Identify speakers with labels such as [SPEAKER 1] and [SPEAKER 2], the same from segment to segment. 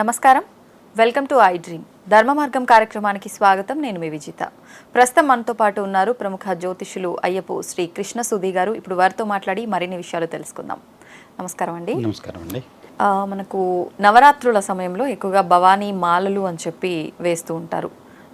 [SPEAKER 1] నమస్కారం. Welcome to I dream. ధర్మ మార్గం కార్యక్రమానికి స్వాగతం. నేను మీ విజిత. ప్రస్తుతం మనతో పాటు ఉన్నారు ప్రముఖ జ్యోతిషులు అయ్యపు శ్రీ కృష్ణ సుధీ గారు. ఇప్పుడు వారితో మాట్లాడి మరిన్ని విషయాలు తెలుసుకుందాం. నమస్కారం అండి.
[SPEAKER 2] నమస్కారం అండి.
[SPEAKER 1] మనకు నవరాత్రుల సమయంలో ఎక్కువగా భవానీ మాలలు అని చెప్పి వేస్తూ ఉంటారు.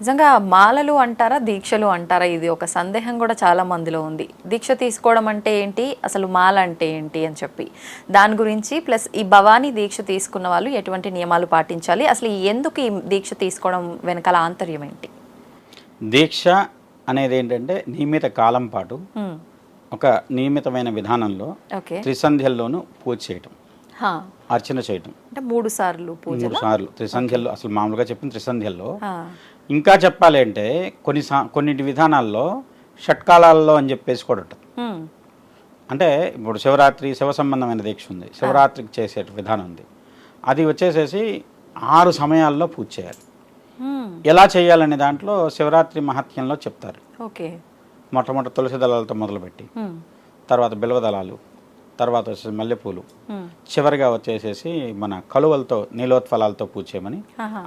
[SPEAKER 1] నిజంగా మాలలు అంటారా దీక్షలు అంటారా? ఇది ఒక సందేహం కూడా చాలా మందిలో ఉంది. దీక్ష తీసుకోవడం అంటే ఏంటి? అసలు మాల అంటే ఏంటి అని చెప్పి. దాని గురించి ప్లస్ ఈ భవానీ దీక్ష తీసుకున్న వాళ్ళు ఎటువంటి నియమాలు పాటించాలి? అసలు ఎందుకు ఈ దీక్ష తీసుకోవడం వెనకాల ఆంతర్యం ఏంటి?
[SPEAKER 2] దీక్ష అనేది ఏంటంటే నియమిత కాలం పాటు. ఒక నియమితమైన విధానంలో త్రిసంధ్యల్లోనూ పూజ చేయటం.
[SPEAKER 1] హా.
[SPEAKER 2] అర్చన చేయటం.
[SPEAKER 1] అంటే మూడు సార్లు
[SPEAKER 2] మూడు సార్లు. త్రిసంధ్యల్లో అసలు మామూలుగా చెప్పిన త్రిసంధ్యల్లో. ఇంకా చెప్పాలి అంటే కొన్ని కొన్నిటి విధానాల్లో షట్కాలాల్లో అని చెప్పేసి కూడా ఉంటుంది. అంటే ఇప్పుడు శివరాత్రి శివ సంబంధమైన దీక్ష ఉంది. శివరాత్రికి చేసే విధానం ఉంది. అది వచ్చేసేసి ఆరు సమయాల్లో పూజ చేయాలి. ఎలా చేయాలనే దాంట్లో శివరాత్రి మహత్యంలో చెప్తారు.
[SPEAKER 1] ఓకే.
[SPEAKER 2] మొట్టమొదటి తులసి దళాలతో మొదలుపెట్టి. తర్వాత బిల్వదళాలు తర్వాత వచ్చేసి మల్లెపూలు. చివరిగా వచ్చేసేసి మన కలువలతో నీలోత్ఫలాలతో పూజ చేయమని.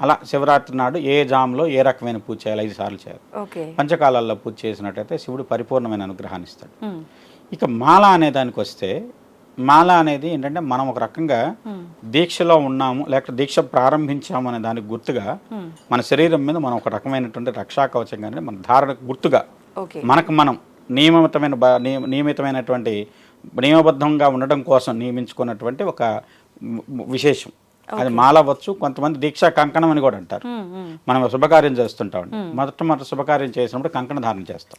[SPEAKER 2] అలా శివరాత్రి నాడు ఏ జామ్లో ఏ రకమైన పూజ చేయాలి ఐదు సార్లు చేయాలి పంచకాలాల్లో పూజ చేసినట్టయితే శివుడు పరిపూర్ణమైన అనుగ్రహాన్ని ఇస్తాడు. ఇక మాల అనే దానికి వస్తే మాల అనేది ఏంటంటే మనం ఒక రకంగా. దీక్షలో ఉన్నాము లేకపోతే దీక్ష ప్రారంభించాము అనే దానికి గుర్తుగా. మన శరీరం మీద మనం ఒక రకమైనటువంటి రక్షా కవచం కానీ మన ధారణ గుర్తుగా మనకు మనం నియమితమైన నియమితమైనటువంటి నియమబద్ధంగా ఉండడం కోసం నియమించుకున్నటువంటి ఒక విశేషం. అది మాలవచ్చు కొంతమంది దీక్షా కంకణం అని కూడా అంటారు. మనం శుభకార్యం చేస్తుంటాం మొదట మొదటి శుభకార్యం చేసినప్పుడు కంకణ ధారణ చేస్తాం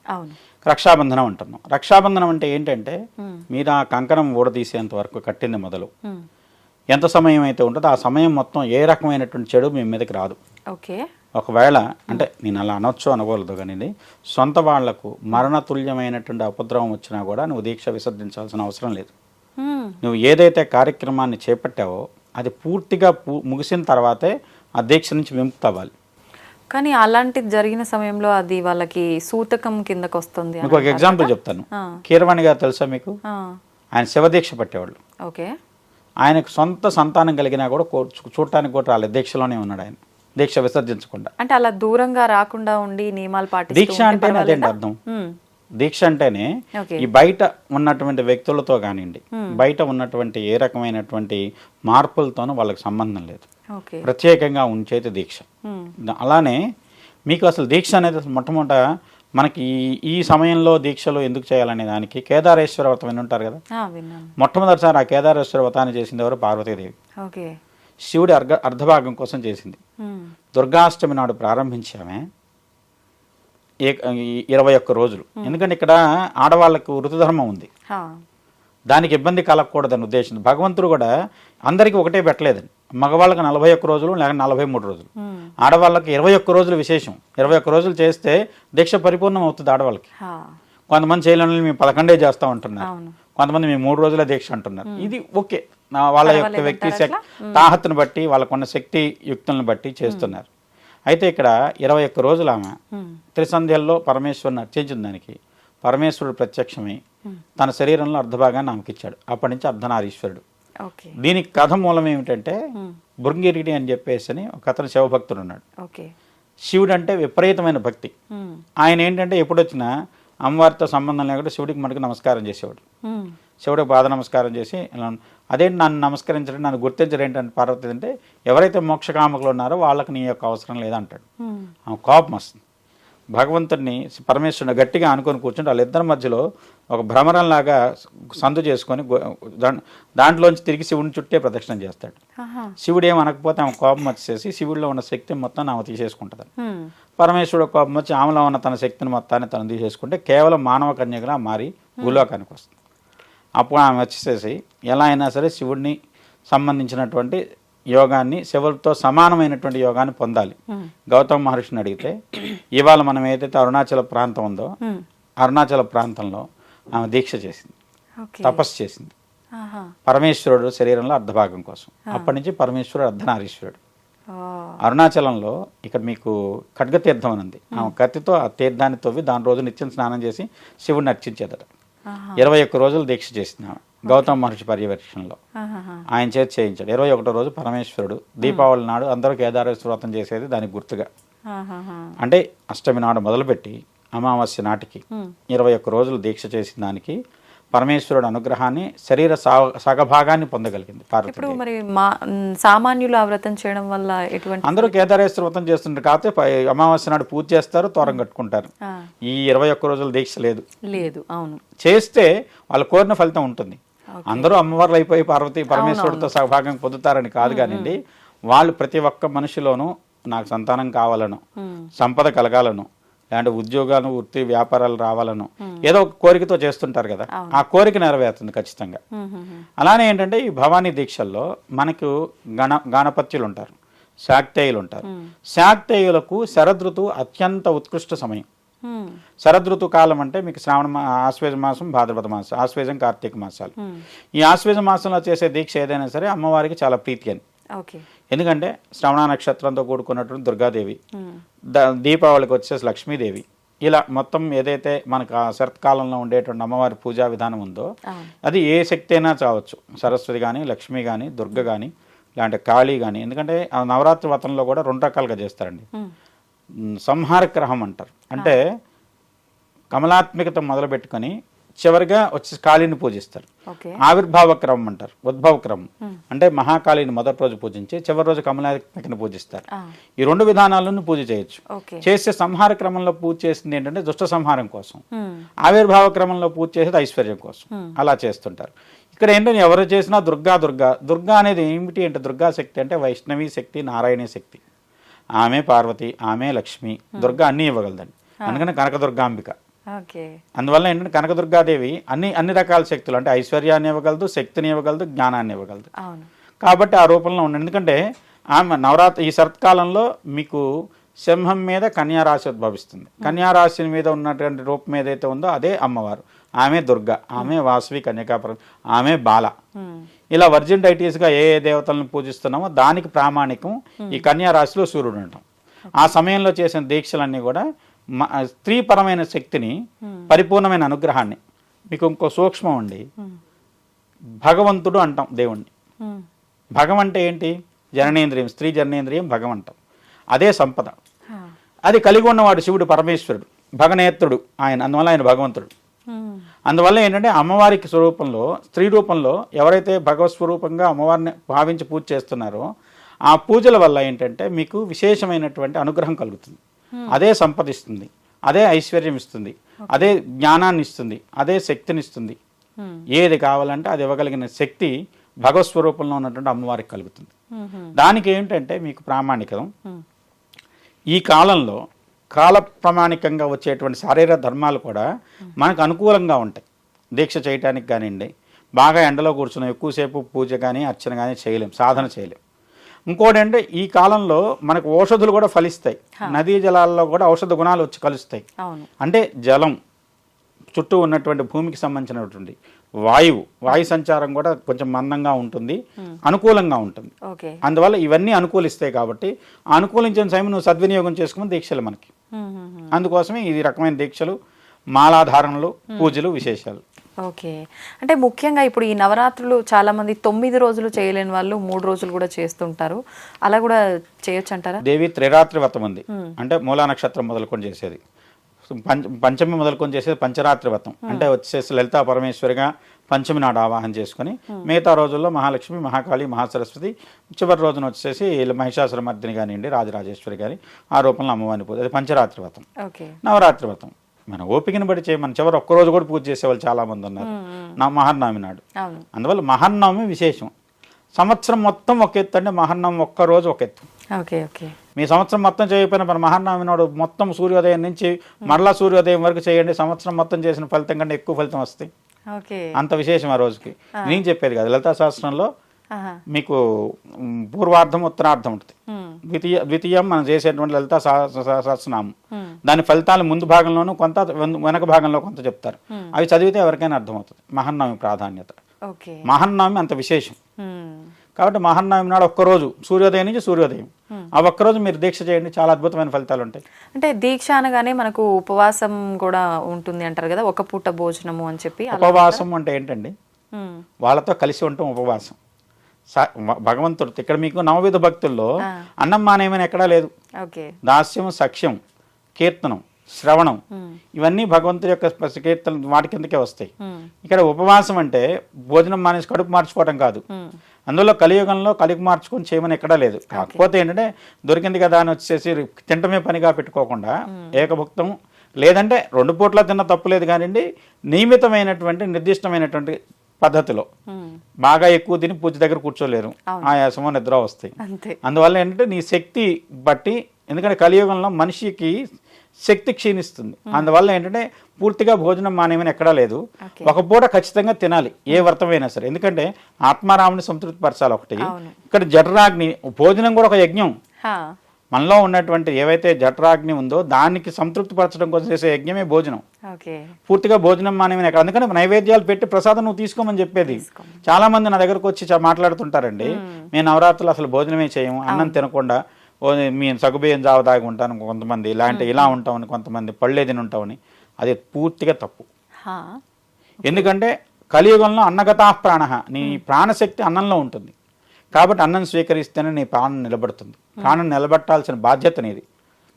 [SPEAKER 2] రక్షాబంధనం అంటున్నాం. రక్షాబంధనం అంటే ఏంటంటే. మీరు ఆ కంకణం ఊడదీసేంత వరకు కట్టింది మొదలు. ఎంత సమయం అయితే ఉంటుందో ఆ సమయం మొత్తం ఏ రకమైనటువంటి చెడు మీ మీదకి రాదు.
[SPEAKER 1] ఓకే.
[SPEAKER 2] ఒకవేళ అంటే నేను అలా అనొచ్చు అనకూడదు కానీ సొంత వాళ్ళకు మరణతుల్యమైనటువంటి ఉపద్రవం వచ్చినా కూడా నువ్వు దీక్ష విసర్జించాల్సిన అవసరం లేదు. నువ్వు ఏదైతే కార్యక్రమాన్ని చేపట్టావో అది పూర్తిగా ముగిసిన తర్వాతే ఆ దీక్ష నుంచి విముక్తి అవ్వాలి
[SPEAKER 1] కానీ అలాంటిది జరిగిన సమయంలో అది వాళ్ళకి సూతకం కిందకు వస్తుంది
[SPEAKER 2] మీకు ఒక ఎగ్జాంపుల్? చెప్తాను. కీరవాణి గారు తెలుసా మీకు. ఆయన శివదీక్ష పట్టేవాళ్ళు
[SPEAKER 1] ఓకే
[SPEAKER 2] ఆయనకు సొంత సంతానం కలిగినా కూడా చూడటానికి కూడా రాలేదు దీక్షలోనే ఉన్నాడు ఆయన దీక్ష విసర్జించకుండా.
[SPEAKER 1] అంటే అలా దూరంగా రాకుండా ఉండి నియమాలు పాటిస్తూ
[SPEAKER 2] దీక్ష అంటేనే అదేంటి? అర్థం. దీక్ష అంటేనే ఈ బయట ఉన్నటువంటి వ్యక్తులతో కానివ్వండి బయట ఉన్నటువంటి ఏ రకమైనటువంటి మార్పులతోనూ వాళ్ళకి సంబంధం లేదు. ప్రత్యేకంగా ఉంచేది దీక్ష. అలానే మీకు అసలు దీక్ష అనేది అసలు మొట్టమొదట మనకి ఈ- ఈ సమయంలో దీక్షలు ఎందుకు చేయాలనే దానికి కేదారేశ్వర వ్రతం విని ఉంటారు కదా? మొట్టమొదటిసారి ఆ కేదారేశ్వర వ్రతాన్ని చేసింది ఎవరు? పార్వతీదేవి. శివుడి అర్ధ అర్ధభాగం కోసం చేసింది. దుర్గాష్టమి నాడు ప్రారంభించామే. ఇరవై ఒక్క రోజులు. ఎందుకంటే ఇక్కడ ఆడవాళ్ళకు ఋతుధర్మం ఉంది. దానికి ఇబ్బంది కలగకూడదని ఉద్దేశం. భగవంతుడు కూడా అందరికీ ఒకటే పెట్టలేదండి. మగవాళ్ళకి నలభై ఒక్క రోజులు లేక నలభై మూడు రోజులు. ఆడవాళ్ళకి ఇరవై ఒక్క రోజులు విశేషం. ఇరవై ఒక్క రోజులు చేస్తే దీక్ష పరిపూర్ణం అవుతుంది ఆడవాళ్ళకి. కొంతమంది చేయలేని మేము పదకొండే చేస్తా ఉంటున్నారు.
[SPEAKER 1] అవును.
[SPEAKER 2] కొంతమంది మేము మూడు రోజుల దీక్ష అంటున్నారు. ఇది ఓకే. వాళ్ళ యొక్క వ్యక్తి
[SPEAKER 1] అంటారా
[SPEAKER 2] శక్- తాహతును బట్టి వాళ్ళకున్న శక్తి యుక్తులను బట్టి చేస్తున్నారు. అయితే ఇక్కడ ఇరవై ఒక్క రోజులు ఆమె. త్రిసంధ్యల్లో పరమేశ్వరుని అర్చించిన దానికి పరమేశ్వరుడు ప్రత్యక్షమై తన శరీరంలో అర్ధభాగాన్ని ఆమెకిచ్చాడు అప్పటి నుంచి అర్ధనారీశ్వరుడు. దీనికి కథ మూలం ఏమిటంటే బృంగిరిడి అని చెప్పేసి అని ఒక అతను శివభక్తుడు ఉన్నాడు. శివుడు అంటే విపరీతమైన భక్తి. ఆయన ఏంటంటే ఎప్పుడు వచ్చినా అమ్మవారితో సంబంధం లేకుండా శివుడికి మనకు నమస్కారం చేసేవాడు. శివుడికి పాద నమస్కారం చేసి ఇలా అదేంటి నన్ను నమస్కరించడం నన్ను గుర్తించడం ఏంటంటే పార్వతి అంటే ఎవరైతే మోక్షకామకులు ఉన్నారో వాళ్ళకి నీ యొక్క అవసరం లేదంటాడు. ఆమె కోపం వస్తుంది భగవంతుడిని పరమేశ్వరుని గట్టిగా అనుకొని కూర్చుంటే వాళ్ళిద్దరి మధ్యలో ఒక భ్రమరంలాగా సందు చేసుకొని దాంట్లోంచి తిరిగి శివుని చుట్టే ప్రదక్షిణం చేస్తాడు. శివుడు ఏం అనకపోతే ఆమె కోపం వచ్చేసి శివుడిలో ఉన్న శక్తి మొత్తం ఆమె తీసేసుకుంటుంది
[SPEAKER 1] హ్మ్.
[SPEAKER 2] పరమేశ్వరుడు కోపం వచ్చి ఆమెలో ఉన్న తన శక్తిని మొత్తాన్ని తను తీసేసుకుంటే కేవలం మానవ కన్యగా మారి భూలోకానికి వస్తుంది అప్పుడు ఆమె వచ్చేసేసి ఎలా అయినా సరే శివుడిని సంబంధించినటువంటి యోగాన్ని శివుడితో సమానమైనటువంటి యోగాన్ని పొందాలి. గౌతమ మహర్షిని అడిగితే ఇవాళ మనం ఏదైతే అరుణాచల ప్రాంతం ఉందో. అరుణాచల ప్రాంతంలో ఆమె దీక్ష చేసింది. తపస్సు చేసింది. పరమేశ్వరుడు శరీరంలో అర్ధభాగం కోసం. అప్పటి నుంచి పరమేశ్వరుడు అర్ధనారీశ్వరుడు. అరుణాచలంలో ఇక్కడ మీకు ఖడ్గతీర్థం అని ఉంది. ఆమె కత్తితో ఆ తీర్థాన్ని తవ్వి దాని రోజు నిత్యం స్నానం చేసి శివుడిని అర్చించేదట. ఇరవై ఒక్క రోజులు దీక్ష చేసిన. గౌతమ మహర్షి పర్యవేక్షణలో. ఆయన చేతి చేయించాడు ఇరవై ఒకటో రోజు పరమేశ్వరుడు దీపావళి నాడు అందరూ కేదారేశ్వర వ్రతం చేసేది దానికి గుర్తుగా. అంటే అష్టమి నాడు మొదలుపెట్టి అమావాస్య నాటికి. ఇరవై ఒక్క రోజులు దీక్ష చేసిన దానికి పరమేశ్వరుడు అనుగ్రహాన్ని శరీర సా- సగభాగాన్ని పొందగలిగింది
[SPEAKER 1] ఇప్పుడు మరి మా సామాన్యులు ఆ వ్రతం చేయడం వల్ల ఎటువంటి
[SPEAKER 2] అందరూ కేదారేశ్వర వ్రతం చేస్తుంటారు కాకపోతే అమావాస్య నాడు పూజ చేస్తారు తోరం కట్టుకుంటారు. ఈ ఇరవై ఒక్క రోజుల దీక్ష లేదు.
[SPEAKER 1] లేదు అవును.
[SPEAKER 2] చేస్తే వాళ్ళు కోరిన ఫలితం ఉంటుంది. అందరూ అమ్మవార్లు అయిపోయి పార్వతి పరమేశ్వరుడితో సహభాగం పొందుతారని కాదు కానివ్వండి వాళ్ళు ప్రతి ఒక్క మనిషిలోనూ నాకు సంతానం కావాలను సంపద కలగాలను లేదంటే ఉద్యోగాలు వృత్తి వ్యాపారాలు రావాలను ఏదో ఒక కోరికతో చేస్తుంటారు కదా. ఆ కోరిక నెరవేరుతుంది ఖచ్చితంగా.
[SPEAKER 1] మ్, మ్.
[SPEAKER 2] అలానే ఏంటంటే ఈ భవానీ దీక్షల్లో మనకు గణ గణపత్యులు ఉంటారు శాక్తేయులు ఉంటారు శాక్తేయులకు శరదృతువు అత్యంత ఉత్కృష్ట సమయం. శరదృతు కాలం అంటే మీకు శ్రావణ మా ఆశ్వేజ మాసం భాద్రపద మాసం ఆశ్వేజం కార్తీక మాసాలు. ఈ ఆశ్వేజ మాసంలో చేసే దీక్ష ఏదైనా సరే అమ్మవారికి చాలా ప్రీతి అని. ఎందుకంటే శ్రవణ నక్షత్రంతో కూడుకున్నటువంటి దుర్గాదేవి. దీపావళికి వచ్చేసి లక్ష్మీదేవి. ఇలా మొత్తం ఏదైతే మనకు ఆ శరత్కాలంలో ఉండేటువంటి అమ్మవారి పూజా విధానం ఉందో అది ఏ శక్తి అయినా చావచ్చు. సరస్వతి కానీ లక్ష్మి కానీ దుర్గ కానీ లేదంటే కాళీ కానీ ఎందుకంటే ఆ నవరాత్రి వ్రతంలో కూడా రెండు రకాలుగా చేస్తారండి. సంహారక గ్రహం అంటారు. అంటే కమలాత్మికత మొదలు పెట్టుకొని చివరిగా వచ్చి కాళీని పూజిస్తారు. ఆవిర్భావ క్రమం అంటారు ఉద్భవ క్రమం అంటే మహాకాళిని మొదటి రోజు పూజించి చివరి రోజు కమలాత్మికని పూజిస్తారు. ఈ రెండు విధానాలను పూజ చేయొచ్చు. చేసే సంహార క్రమంలో పూజ చేసింది ఏంటంటే దుష్ట సంహారం కోసం. ఆవిర్భావ క్రమంలో పూజ చేసేది ఐశ్వర్యం కోసం. అలా చేస్తుంటారు. ఇక్కడ ఏంటంటే ఎవరు చేసినా దుర్గా దుర్గా. దుర్గా అనేది ఏమిటి అంటే దుర్గా శక్తి అంటే వైష్ణవి శక్తి నారాయణీ శక్తి. ఆమె పార్వతి ఆమె లక్ష్మి. దుర్గా అన్నీ ఇవ్వగలదండి. అందుకని కనకదుర్గాంబిక. అందువల్ల ఏంటంటే కనకదుర్గాదేవి అన్ని అన్ని రకాల శక్తులు అంటే ఐశ్వర్యాన్ని ఇవ్వగలదు శక్తిని ఇవ్వగలదు జ్ఞానాన్ని ఇవ్వగలదు. కాబట్టి ఆ రూపంలో ఉండండి. ఎందుకంటే ఆమె నవరాత్రి ఈ శరత్కాలంలో మీకు సింహం మీద కన్యారాశి ఉద్భవిస్తుంది. కన్యారాశి మీద ఉన్నటువంటి రూపం ఏదైతే ఉందో అదే అమ్మవారు. ఆమె దుర్గ ఆమె వాసవి కన్యకాపురం ఆమె బాల. ఇలా వర్జిన్ డైటీస్గా ఏ ఏ దేవతలను పూజిస్తున్నామో దానికి ప్రామాణికం ఈ కన్యా రాశిలో సూర్యుడు ఉండటం. ఆ సమయంలో చేసిన దీక్షలన్నీ కూడా స్త్రీపరమైన శక్తిని పరిపూర్ణమైన అనుగ్రహాన్ని మీకు ఇంకో సూక్ష్మం అండి.
[SPEAKER 1] మ్,
[SPEAKER 2] భగవంతుడు అంటాం దేవుణ్ణి.
[SPEAKER 1] మ్,
[SPEAKER 2] భగం అంటే ఏంటి? జననేంద్రియం స్త్రీ జననేంద్రియం భగవంతం అదే సంపద. అది కలిగి ఉన్నవాడు శివుడు పరమేశ్వరుడు భగనేత్రుడు ఆయన అందువల్ల ఆయన భగవంతుడు. అందువల్ల ఏంటంటే అమ్మవారికి స్వరూపంలో స్త్రీ రూపంలో ఎవరైతే భగవత్ స్వరూపంగా అమ్మవారిని భావించి పూజ చేస్తున్నారో ఆ పూజల వల్ల ఏంటంటే మీకు విశేషమైనటువంటి అనుగ్రహం కలుగుతుంది. అదే సంపదిస్తుంది అదే ఐశ్వర్యం ఇస్తుంది అదే జ్ఞానాన్ని ఇస్తుంది అదే శక్తిని ఇస్తుంది
[SPEAKER 1] మ్,
[SPEAKER 2] ఏది కావాలంటే అది ఇవ్వగలిగిన శక్తి భగవత్ స్వరూపంలో ఉన్నటువంటి అమ్మవారికి కలుగుతుంది.
[SPEAKER 1] మ్,
[SPEAKER 2] దానికి ఏంటంటే మీకు ప్రామాణికం. ఈ కాలంలో కాల ప్రామాణికంగా వచ్చేటువంటి శారీరక ధర్మాలు కూడా మనకు అనుకూలంగా ఉంటాయి. దీక్ష చేయటానికి కానివ్వండి బాగా ఎండలో కూర్చున్నాం ఎక్కువసేపు పూజ కానీ అర్చన కానీ చేయలేం సాధన చేయలేం. ఇంకోటి అంటే ఈ కాలంలో మనకు ఔషధులు కూడా ఫలిస్తాయి. నదీ జలాల్లో కూడా ఔషధ గుణాలు వచ్చి కలుస్తాయి. అంటే జలం చుట్టూ ఉన్నటువంటి భూమికి సంబంధించినటువంటి వాయువు వాయు సంచారం కూడా కొంచెం మందంగా ఉంటుంది అనుకూలంగా ఉంటుంది. అందువల్ల ఇవన్నీ అనుకూలిస్తాయి కాబట్టి ఆ అనుకూలించిన సమయం నువ్వు సద్వినియోగం చేసుకుని దీక్షలు మనకి. అందుకోసమే ఈ రకమైన దీక్షలు మాలాధారణలు పూజలు విశేషాలు.
[SPEAKER 1] ఓకే. అంటే ముఖ్యంగా ఇప్పుడు ఈ నవరాత్రులు చాలా మంది తొమ్మిది రోజులు చేయలేని వాళ్ళు మూడు రోజులు కూడా చేస్తుంటారు. అలా కూడా చేయొచ్చు అంటారా
[SPEAKER 2] దేవి త్రిరాత్రి వ్రతం ఉంది. అంటే మూలా నక్షత్రం మొదలుకొని చేసేది. పంచ పంచమి మొదలుకొని చేసేది పంచరాత్రి వ్రతం. అంటే వచ్చేసి లలితా పరమేశ్వరిగా పంచమి నాడు ఆవాహన చేసుకొని మిగతా రోజుల్లో మహాలక్ష్మి మహాకాళి మహాసరస్వతి చివరి రోజున వచ్చేసి మహిషాసుర మర్దిని కానివ్వండి రాజరాజేశ్వరి కానీ ఆ రూపంలో అమ్మవారిని పూజ అది పంచరాత్రి వ్రతం.
[SPEAKER 1] ఓకే.
[SPEAKER 2] నవరాత్రి వ్రతం. మన ఓపికను బట్టి చేయ మన చివరి ఒక్కరోజు కూడా పూజ చేసేవాళ్ళు చాలా మంది ఉన్నారు నా మహర్నవమి నాడు. అందువల్ల మహర్నవమి విశేషం. సంవత్సరం మొత్తం ఒక ఎత్తు అంటే ఒక్క రోజు ఒక ఎత్తు.
[SPEAKER 1] Okay okay.
[SPEAKER 2] మీ సంవత్సరం మొత్తం చేయకపోయినా మన మహర్నవమి నాడు మొత్తం సూర్యోదయం నుంచి మరలా సూర్యోదయం వరకు చేయండి. సంవత్సరం మొత్తం చేసిన ఫలితం కంటే ఎక్కువ ఫలితం వస్తాయి. అంత విశేషం ఆ రోజుకి. నేను చెప్పేది కాదు. లలితా శాస్త్రంలో. మీకు పూర్వార్థం ఉత్తరార్థం ఉంటుంది. ద్వితీయ ద్వితీయం మనం చేసేటువంటి లలిత సహస్రనామం. దాని ఫలితాలు ముందు భాగంలోనూ కొంత వెన్- వెనక భాగంలో కొంత చెప్తారు. అవి చదివితే ఎవరికైనా అర్థమవుతుంది. మహన్నవమి ప్రాధాన్యత.
[SPEAKER 1] ఓకే.
[SPEAKER 2] మహన్నవమి అంత విశేషం. కాబట్టి మహర్నవమి నాడు ఒక్కరోజు సూర్యోదయం నుంచి సూర్యోదయం. ఆ ఒక్కరోజు మీరు దీక్ష చేయండి చాలా అద్భుతమైన ఫలితాలు ఉంటాయి.
[SPEAKER 1] అంటే దీక్ష అనగానే మనకు ఉపవాసం కూడా ఉంటుంది అంటారు కదా ఒక పూట భోజనము అని చెప్పి
[SPEAKER 2] ఉపవాసం అంటే ఏంటండి? వాళ్ళతో కలిసి ఉండటం ఉపవాసం. భగవంతుడు ఇక్కడ మీకు నవవిధ భక్తుల్లో. అన్నం మానేమని ఎక్కడా లేదు. దాస్యం సఖ్యం కీర్తనం శ్రవణం ఇవన్నీ భగవంతుడి యొక్క కీర్తన వాటి కిందకే వస్తాయి. ఇక్కడ ఉపవాసం అంటే భోజనం మానేసి కడుపు మార్చుకోవడం కాదు. అందులో కలియుగంలో కలిగి మార్చుకొని చేయమని ఎక్కడా లేదు. కాకపోతే ఏంటంటే దొరికింది కదా అని వచ్చేసి తింటమే పనిగా పెట్టుకోకుండా ఏకభుక్తం లేదంటే రెండు పూట్ల తిన్న తప్పు లేదు కానివ్వండి నియమితమైనటువంటి నిర్దిష్టమైనటువంటి పద్ధతిలో. బాగా ఎక్కువ తిని పూజ దగ్గర కూర్చోలేరు. ఆయాసమో నిద్ర వస్తాయి. అందువల్ల ఏంటంటే నీ శక్తి బట్టి ఎందుకంటే కలియుగంలో మనిషికి శక్తి క్షీణిస్తుంది. అందువల్ల ఏంటంటే పూర్తిగా భోజనం మానేమని ఎక్కడా లేదు. ఒక పూట ఖచ్చితంగా తినాలి ఏ వ్రతమైనా సరే. ఎందుకంటే ఆత్మారాముని సంతృప్తి పరచాలి ఒకటి. ఇక్కడ జఠరాగ్ని భోజనం కూడా ఒక యజ్ఞం. మనలో ఉన్నటువంటి ఏవైతే జఠరాగ్ని ఉందో దానికి సంతృప్తి పరచడం కోసం చేసే యజ్ఞమే భోజనం. పూర్తిగా భోజనం మానేమని ఎక్కడ అందుకని నైవేద్యాలు పెట్టి ప్రసాదం నువ్వు తీసుకోమని చెప్పేది. చాలా మంది నా దగ్గరకు వచ్చి మాట్లాడుతుంటారండి. మేము. నవరాత్రులు అసలు భోజనమే చేయము అన్నం తినకుండా ఓ మేము సగుబియ్యం జావ తాగి ఉంటాను కొంతమంది ఇలాంటి ఇలా ఉంటామని కొంతమంది పళ్ళే తిని ఉంటామని. అది పూర్తిగా తప్పు. ఎందుకంటే కలియుగంలో అన్నగతా ప్రాణ. నీ ప్రాణశక్తి అన్నంలో ఉంటుంది. కాబట్టి అన్నం స్వీకరిస్తేనే నీ ప్రాణం నిలబడుతుంది. ప్రాణం నిలబెట్టాల్సిన బాధ్యత నీది.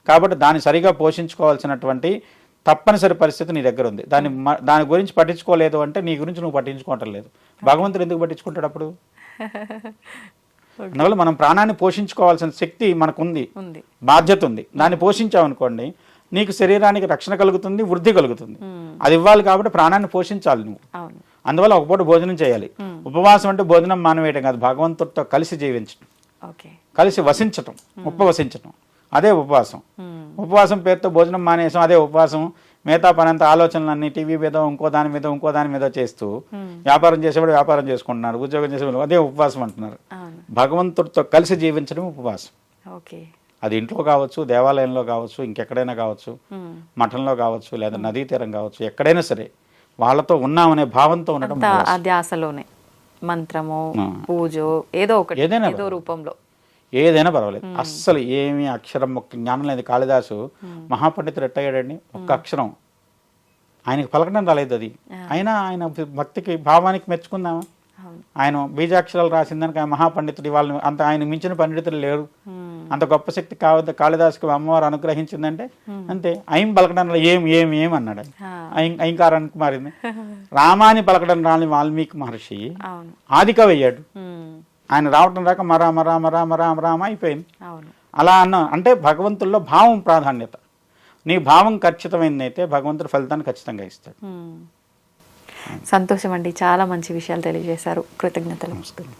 [SPEAKER 2] కాబట్టి దాన్ని సరిగా పోషించుకోవాల్సినటువంటి తప్పనిసరి పరిస్థితి నీ దగ్గర ఉంది. దాన్ని మ- దాని గురించి పట్టించుకోలేదు అంటే నీ గురించి నువ్వు పట్టించుకోవటం లేదు. భగవంతుడు ఎందుకు పట్టించుకుంటాడు అప్పుడు? అందువల్ల మనం ప్రాణాన్ని పోషించుకోవాల్సిన శక్తి మనకుంది.
[SPEAKER 1] ఉంది.
[SPEAKER 2] బాధ్యత ఉంది. దాన్ని పోషించావనుకోండి నీకు శరీరానికి రక్షణ కలుగుతుంది వృద్ధి కలుగుతుంది. అది ఇవ్వాలి కాబట్టి ప్రాణాన్ని పోషించాలి నువ్వు. అందువల్ల ఒక పూట భోజనం చేయాలి. ఉపవాసం అంటే భోజనం మానవేయడం కాదు. భగవంతుడితో కలిసి జీవించడం
[SPEAKER 1] ఓకే.
[SPEAKER 2] కలిసి వసించటం. ఉపవసించటం. అదే ఉపవాసం.
[SPEAKER 1] ఉమ్,
[SPEAKER 2] ఉపవాసం పేరుతో భోజనం మానేసాం. అదే ఉపవాసం మిగతా పనంత ఆలోచనలన్నీ టీవీ మీద ఇంకో దాని మీద ఇంకో దాని మీద చేస్తూ వ్యాపారం చేసేవాడు వ్యాపారం చేసుకుంటున్నారు. ఉద్యోగం చేసేవాడు అదే ఉపవాసం అంటున్నారు. భగవంతుడితో కలిసి జీవించడం ఉపవాసం.
[SPEAKER 1] ఓకే.
[SPEAKER 2] అది ఇంట్లో కావచ్చు దేవాలయంలో కావచ్చు ఇంకెక్కడైనా కావచ్చు మఠంలో కావచ్చు లేదా నదీ తీరం కావచ్చు ఎక్కడైనా సరే వాళ్ళతో ఉన్నామనే భావంతో ఉండడం
[SPEAKER 1] ఆ ధ్యాసలోనే. మంత్రము. పూజో ఏదో ఒకటి
[SPEAKER 2] ఏదైనా
[SPEAKER 1] ఏదో రూపంలో.
[SPEAKER 2] ఏదైనా పర్వాలేదు. అస్సలు ఏమి అక్షరం ఒక్క జ్ఞానం లేదు కాళిదాసు మహాపండితుడు ఎట్టయ్యాడండి ఒక్క అక్షరం. ఆయనకి పలకడం రాలేదు అది. అయినా ఆయన భక్తికి భావానికి మెచ్చుకుందామా? ఆయన బీజాక్షరాలు రాసిందానికి ఆయన మహాపండితుడు. వాళ్ళని అంత ఆయన మించిన పండితులు లేరు. అంత గొప్ప శక్తి కావద్దు. కాళిదాసుకి అమ్మవారు అనుగ్రహించిందంటే అంతే. ఐం పలకడం రా- ఏం ఏం ఏం అన్నాడు ఆయన. ఐంకారానికి మారింది. రామాని పలకడం రాని వాల్మీకి మహర్షి ఆదికవి అయ్యాడు ఆయన రావటం రాక మరామ రామ రామ రామ రామ అయిపోయింది. అలా అన్న అంటే భగవంతుల్లో భావం ప్రాధాన్యత. నీ భావం ఖచ్చితమైందైతే భగవంతుడు ఫలితాన్ని ఖచ్చితంగా ఇస్తాడు.
[SPEAKER 1] సంతోషం అండి చాలా మంచి విషయాలు తెలియజేశారు. కృతజ్ఞతలు.
[SPEAKER 2] నమస్కారం.